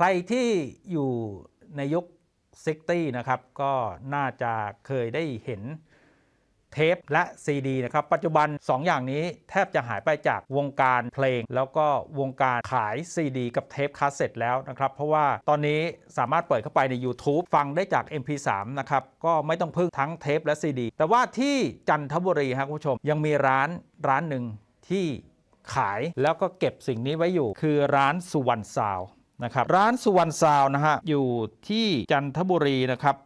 ใครที่อยู่ในยุค60นะครับก็น่าจะเคยได้เห็นเทปและซีดีนะครับ ปัจจุบัน2อย่างนี้แทบจะหายไปจากวงการเพลง แล้วก็วงการขายซีดีกับเทปคาสเซ็ตแล้วนะครับ เพราะว่าตอนนี้สามารถเปิดเข้าไปใน YouTube ฟังได้จาก MP3 นะครับ ก็ไม่ต้องพึ่งทั้งเทปและซีดี แต่ว่าที่จันทบุรีครับคุณผู้ชม ยังมีร้านร้านหนึ่งที่ขายแล้วก็เก็บสิ่งนี้ไว้อยู่ คือร้านสุวรรณซาว นะครับร้านสุวรรณซาวน์นะฮะอยู่ที่จันทบุรีนะครับ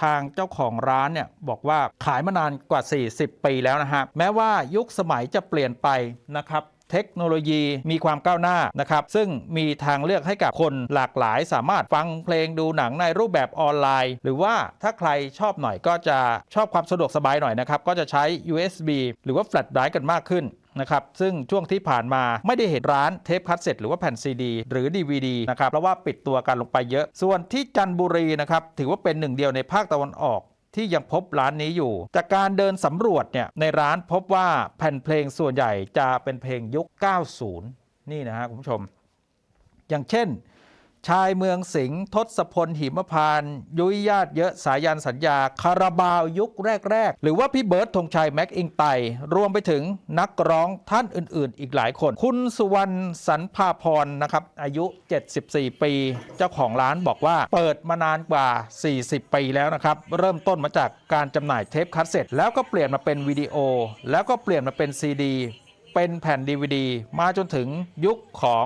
ทางเจ้าของร้านเนี่ยบอกว่าขายมานานกว่า 40 ปีแล้วนะฮะแม้ว่ายุคสมัยจะเปลี่ยนไปนะครับเทคโนโลยีมีความก้าวหน้านะครับ ซึ่งมีทางเลือกให้กับคนหลากหลาย สามารถฟังเพลงดูหนังในรูปแบบออนไลน์ หรือว่าถ้าใครชอบหน่อยก็จะชอบความสะดวกสบายหน่อยนะครับ ก็จะใช้ USB หรือว่าแฟลชไดรฟ์กันมากขึ้น นะครับซึ่งช่วงที่ผ่านมาไม่ได้เห็นร้านเทปคัสเซ็ตหรือว่าแผ่นซีดีหรือ DVD นะครับเพราะว่าปิดตัวกันลงไปเยอะ ส่วนที่จันทบุรีนะครับถือว่าเป็นหนึ่งเดียวในภาคตะวันออกที่ยังพบร้านนี้อยู่ จากการเดินสำรวจเนี่ยในร้านพบว่าแผ่นเพลงส่วนใหญ่จะเป็นเพลงยุค 90 นี่นะฮะคุณผู้ชม อย่างเช่น ชายเมืองสิงห์ทศพลหิมพานยุ้ยญาติเยอะสายันสัญญา คาราบาวยุคแรก ๆ หรือว่าพี่เบิร์ดธงชัยแม็กอิงไต รวมไปถึงนักร้องท่านอื่น ๆ อีกหลายคน คุณสุวรรณสันพาพรนะครับ อายุ 74 ปี เจ้าของร้านบอกว่าเปิดมานานกว่า 40 ปีแล้วนะครับ เริ่มต้นมาจากการจำหน่ายเทปคัสเซ็ตแล้วก็เปลี่ยนมาเป็นวิดีโอ แล้วก็เปลี่ยนมาเป็นซีดีเป็นแผ่น DVD มาจนถึงยุคของ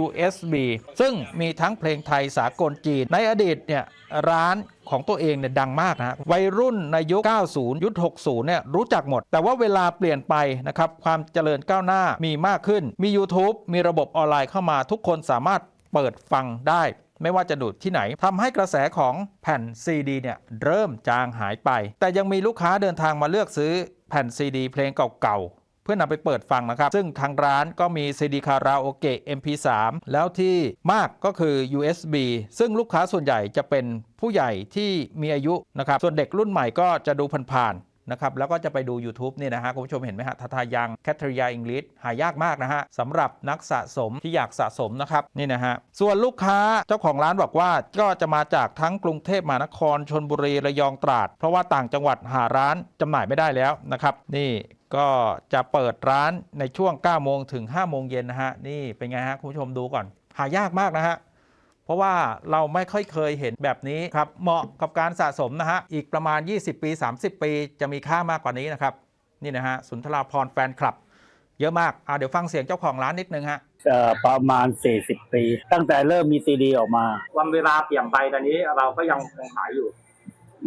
USB ซึ่งมีทั้งเพลงไทยสากลจีน ในอดีตเนี่ยร้านของตัวเองเนี่ยดังมากนะวัยรุ่นในยุค 90 ยุค 60 เนี่ยรู้จักหมด แต่ว่าเวลาเปลี่ยนไปนะครับ ความเจริญก้าวหน้ามีมากขึ้น มี YouTube มีระบบออนไลน์เข้ามาทุกคนสามารถเปิดฟังได้ ไม่ว่าจะดูดที่ไหนทำให้กระแสของแผ่นซีดีเนี่ยเริ่มจางหายไป แต่ยังมีลูกค้าเดินทางมาเลือกซื้อแผ่นซีดี เพลงเก่าๆ พื่อนำไปเปิดฟังนะครับ ซึ่งทางร้านก็มีซีดีคาราโอเกะ MP3 แล้วที่มากก็คือ USB ซึ่งลูกค้าส่วนใหญ่จะเป็นผู้ใหญ่ที่มีอายุนะครับส่วนเด็กรุ่นใหม่ก็จะดูผ่านๆนะครับแล้วก็จะไปดู YouTube นี่นะฮะคุณผู้ชมเห็นไหมฮะทาทายังแคทรียาอังกฤษหายากมากนะฮะสำหรับนักสะสมที่อยากสะสมนะครับนี่นะฮะส่วนลูกค้าเจ้าของร้านบอกว่าก็จะมาจากทั้งกรุงเทพมหานครชนบุรีระยองตราด เพราะว่าต่างจังหวัดหาร้านจำหน่ายไม่ได้แล้วนะครับนี่ ก็จะเปิดร้านในช่วง 9 โมงถึง 5 โมงเย็นนะฮะ นี่เป็นไงฮะ คุณผู้ชมดูก่อน หายากมากนะฮะ เพราะว่าเราไม่ค่อยเคยเห็นแบบนี้ครับ เหมาะกับการสะสมนะฮะ อีกประมาณ 20 ปี 30 ปีจะมีค่ามากกว่านี้นะครับ นี่นะฮะ สุนทราพรณ์แฟนคลับ เยอะมากอ่าเดี๋ยวฟังเสียงเจ้าของร้านนิดนึงฮะเอ่อประมาณ 40 ปี ตั้งแต่เริ่มมีซีดีออกมา วันเวลาเปลี่ยนไปตอนนี้เราก็ยังคงขายอยู่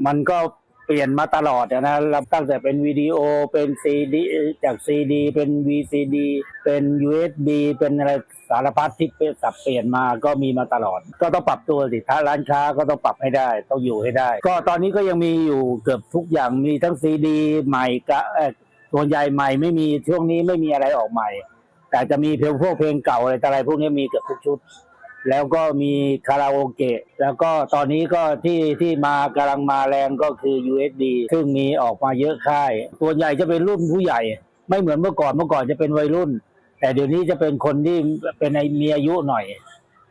มันก็เปลี่ยนมาตลอดนะแล้วตั้งแต่เป็นวิดีโอเป็นซีดีจากซีดีเป็น VCD เป็น USB เป็นอะไรสารพัดที่เป็นสับเปลี่ยนมาก็มีมาตลอด ก็ต้องปรับตัวสิถ้าร้านค้าก็ต้องปรับให้ได้ ต้องอยู่ให้ได้ ก็ตอนนี้ก็ยังมีอยู่เกือบทุกอย่างมีทั้งซีดีใหม่กะเอ่อส่วนใหญ่ใหม่ไม่มีช่วงนี้ไม่มีอะไรออกใหม่ แต่จะมีเพลงพวกเพลงเก่าอะไรอะไรพวกนี้มีเกือบทุกชุด แล้วก็มีคาราโอเกะ แล้วก็ตอนนี้ก็ที่ที่มากำลังมาแรงก็คือ USB ซึ่งมีออกมาเยอะค่ายส่วใหญ่จะเป็นรุ่นผู้ใหญ่ ไม่เหมือนเมื่อก่อนเมื่อก่อนจะเป็นวัยรุ่น แต่เดี๋ยวนี้จะเป็นคนที่เป็นไอมีอายุหน่อย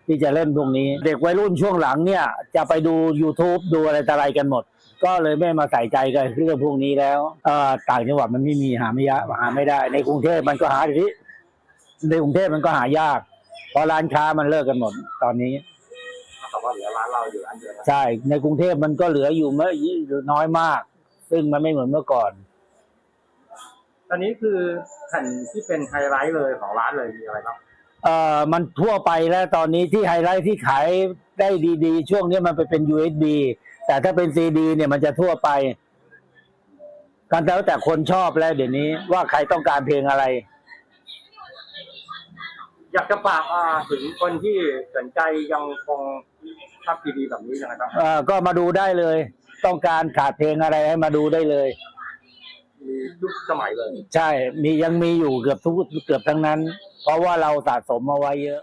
ที่จะเล่นพวกนี้ เด็กวัยรุ่นช่วงหลังเนี่ย จะไปดู YouTube ดูอะไรต่ออะไรกันหมด ก็เลยไม่มาใส่ใจกันเรื่องพวกนี้แล้วอ่อต่างจังหวัดมันไม่มีหาไม่ยะหาไม่ได้ ในกรุงเทพมันก็หาที่ในกรุงเทพมันก็หายาก เพราะร้านค้ามันเลิกกันหมดตอนนี้แต่ว่าเหลือร้านเราอยู่ร้านเดียวนะใช่ในกรุงเทพมันก็เหลืออยู่ไม่น้อยมาก ซึ่งมันไม่เหมือนเมื่อก่อน ตอนนี้คือแผ่นที่เป็นไฮไลท์เลยของร้านเลยมีอะไรบ้างเอ่อมันทั่วไปแล้วตอนนี้ที่ไฮไลท์ที่ขายได้ดีๆ ช่วงนี้มันไปเป็น USB แต่ถ้าเป็น CD เนี่ยมันจะทั่วไปกันแล้วแต่คนชอบแล้วเดี๋ยวนี้ว่าใครต้องการเพลงอะไร อยากจะฝากอ่าถึงคนที่สนใจยังคงชอบดีๆแบบนี้ยังไงบ้างเอ่อก็มาดูได้เลย ต้องการขาดเพลงอะไรให้มาดูได้เลย มียุคสมัยเลย ใช่ มียังมีอยู่เกือบทุกเกือบทั้งนั้น เพราะว่าเราสะสมมาไว้เยอะ